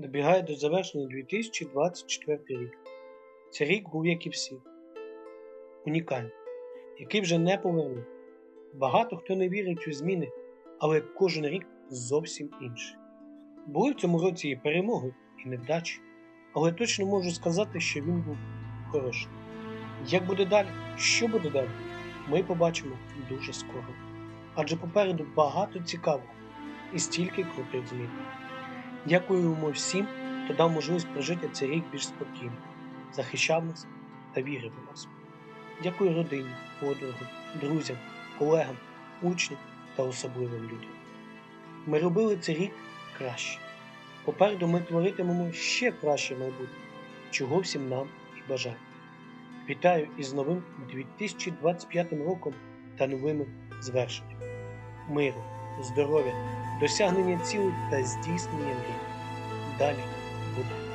Добігає до завершення 2024 рік. Цей рік був, як і всі, унікальний, який вже не повернув. Багато хто не вірить у зміни, але кожен рік зовсім інший. Були в цьому році і перемоги, і невдачі, але точно можу сказати, що він був хороший. Як буде далі? Що буде далі? Ми побачимо дуже скоро. Адже попереду багато цікавого і стільки крутих змін. Дякуємо всім, хто дав можливість прожити цей рік більш спокійно, захищав нас та вірив у нас. Дякую родині, подругам, друзям, колегам, учням та особливим людям. Ми робили цей рік краще. Попереду ми творитимемо ще краще майбутнє, чого всім нам і бажаю. Вітаю із новим 2025 роком та новими звершеннями. Миру, здоров'я, досягнення цілей та здійснення мрій. Далі буде.